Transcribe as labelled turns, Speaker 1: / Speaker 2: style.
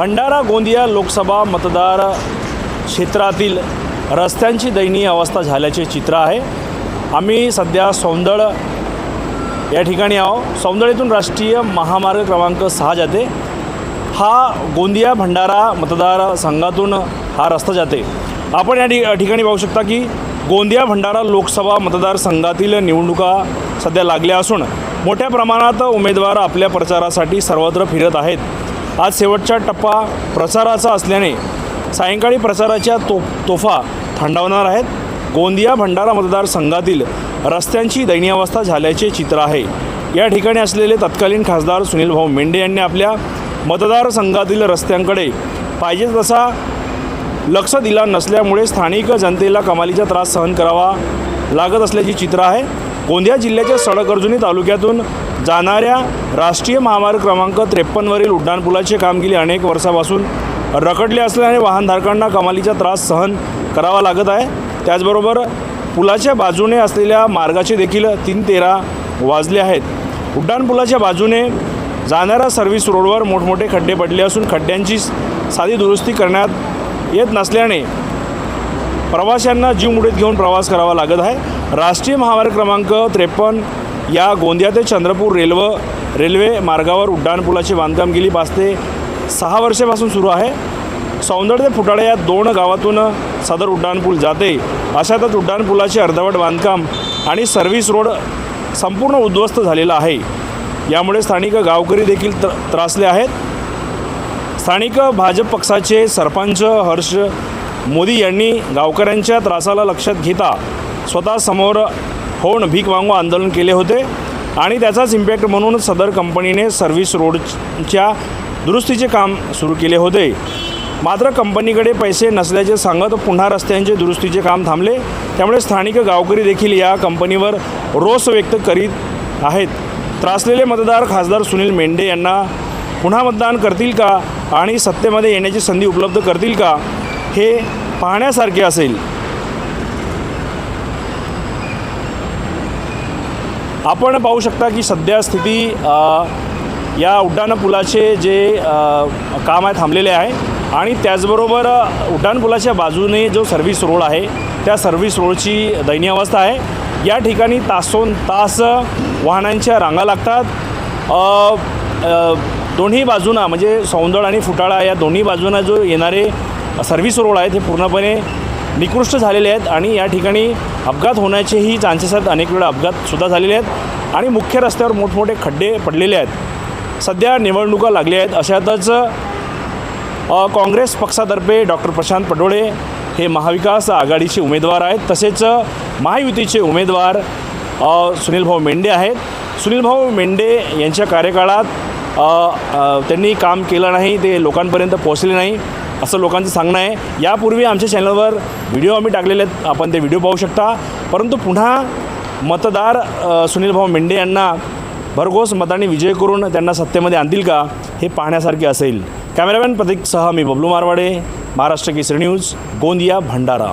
Speaker 1: भंडारा गोंदिया लोकसभा मतदार क्षेत्रातील रस्त्यांची दयनीय अवस्था झाल्याचे चित्र आहे. आम्ही सध्या सौंदळ या ठिकाणी आहो सौंदळ येथून राष्ट्रीय महामार्ग क्रमांक सहा जाते. हा गोंदिया भंडारा मतदारसंघातून हा रस्ता जाते. आपण या ठिकाणी पाहू शकता की गोंदिया भंडारा लोकसभा मतदारसंघातील निवडणुका सध्या लागल्या असून मोठ्या प्रमाणात उमेदवार आपल्या प्रचारासाठी सर्वत्र फिरत आहेत. आज शेवटचा टप्पा प्रसाराचा असल्याने सायंकाळी प्रसाराच्या तो तोफा थंडावणार आहेत. गोंदिया भंडारा मतदारसंघातील रस्त्यांची दयनीय अवस्था झाल्याचे चित्र आहे. या ठिकाणी असलेले तत्कालीन खासदार सुनील भाऊ मेंढे यांनी आपल्या मतदारसंघातील रस्त्यांकडे पाहिजे तसा लक्ष दिला नसल्यामुळे स्थानिक जनतेला कमालीचा त्रास सहन करावा लागत असल्याची चित्र आहे. गोंदिया जिल्ह्याच्या सडक तालुक्यातून जाणाऱ्या राष्ट्रीय महामार्ग क्रमांक त्रेपन्नवरील उड्डाणपुलाचे काम गेली अनेक वर्षापासून रखडले असल्याने वाहनधारकांना कमालीचा त्रास सहन करावा लागत आहे. त्याचबरोबर पुलाच्या बाजूने असलेल्या मार्गाचे देखील तीन तेरा वाजले आहेत. उड्डाणपुलाच्या बाजूने जाणाऱ्या सर्व्हिस रोडवर मोठमोठे खड्डे पडले असून खड्ड्यांची साधी दुरुस्ती करण्यात येत नसल्याने प्रवाशांना जीव मुडीत घेऊन प्रवास करावा लागत आहे. राष्ट्रीय महामार्ग क्रमांक त्रेपन्न या गोंदिया ते चंद्रपूर रेल्वे रेल्वे मार्गावर उड्डाणपुलाचे बांधकाम गेली पाच ते सहा वर्षापासून सुरू आहे. सौंदर्य ते फुटाळे या दोन गावातून सदर उड्डाणपूल जाते. अशातच उड्डाणपुलाचे अर्धवट बांधकाम आणि सर्व्हिस रोड संपूर्ण उद्ध्वस्त झालेला आहे. यामुळे स्थानिक गावकरी देखील त्र त्रासले आहेत. स्थानिक भाजप पक्षाचे सरपंच हर्ष मोदी यांनी गावकऱ्यांच्या त्रासाला लक्षात घेता स्वतः समोर होऊन भीक मागू आंदोलन केले होते आणि त्याचाच इम्पॅक्ट म्हणून सदर कंपनीने सर्व्हिस रोडच्या दुरुस्तीचे काम सुरू केले होते. मात्र कंपनीकडे पैसे नसल्याचे सांगत पुन्हा रस्त्यांचे दुरुस्तीचे काम थांबले. त्यामुळे स्थानिक गावकरी देखील या कंपनीवर रोष व्यक्त करीत आहेत. त्रासलेले मतदार खासदार सुनील मेंढे यांना पुन्हा मतदान करतील का आणि सत्तेमध्ये येण्याची संधी उपलब्ध करतील का हे पाहण्यासारखे असेल. आपण पाहू शकता की सध्या स्थिती या उड्डाणपुलाचे जे काम आहे थांबलेले आहे. आणि त्याचबरोबर उड्डाणपुलाच्या बाजूने जो सर्व्हिस रोड आहे त्या सर्व्हिस रोडची दयनीय अवस्था आहे. या ठिकाणी तासोन तास वाहनांच्या रांगा लागतात. दोन्ही बाजूना म्हणजे सौंदळ आणि फुटाळा या दोन्ही बाजूना जो येणारे सर्व्हिस रोड आहेत हे पूर्णपणे निकृष्ट झालेले आहेत. आणि या ठिकाणी अपघात होण्याचेही चान्सेस आहेत. अनेक वेळा अपघातसुद्धा झालेले आहेत आणि मुख्य रस्त्यावर मोठमोठे खड्डे पडलेले आहेत. सध्या निवडणुका लागल्या आहेत. अशातच काँग्रेस पक्षातर्फे डॉक्टर प्रशांत पडोळे हे महाविकास आघाडीचे उमेदवार आहेत. तसेच महायुतीचे उमेदवार सुनीलभाऊ मेंढे आहेत. सुनीलभाऊ मेंढे यांच्या कार्यकाळात त्यांनी काम केलं नाही. ते लोकांपर्यंत पोहोचले नाही. असं लोकांचं सांगणं आहे. यापूर्वी आमच्या चॅनलवर व्हिडिओ आम्ही टाकलेले आहेत. आपण ते व्हिडिओ पाहू शकता. परंतु पुन्हा मतदार सुनीलभाऊ मेंढे यांना भरघोस मताने विजय करून त्यांना सत्तेमध्ये आणतील का हे पाहण्यासारखे असेल. कॅमेरामॅन प्रतीकसह मी बबलू मारवाडे महाराष्ट्र केसरी न्यूज गोंदिया भंडारा.